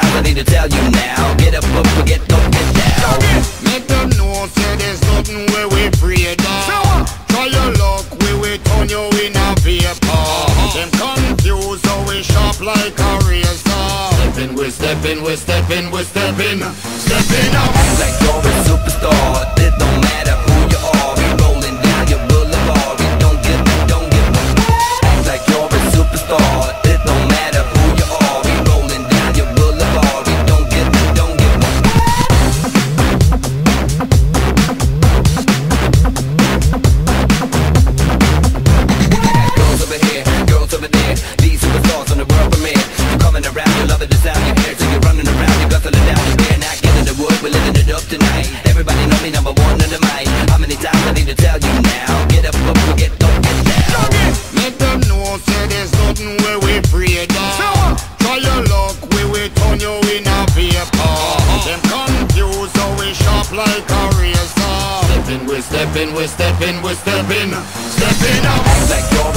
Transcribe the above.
styles I need to tell you now. Get up, up, forget, don't get down. Make them know, say there's nothing where we pray down. Try your luck, we will turn you in a vapor uh-huh. Them confused, so we sharp like a razor. Steppin', we steppin', we steppin', we steppin' Steppin' up, let go. Everybody know me, number one in the mic. How many times I need to tell you now? Get up, up, get up, get down. Make them know, say there's nothing where we afraid of. Try your luck, we will turn you in a vapor. Uh-huh. Them confused, so we sharp like a razor. Stepping, we're stepping, we're stepping, we're stepping, stepping up. Like you're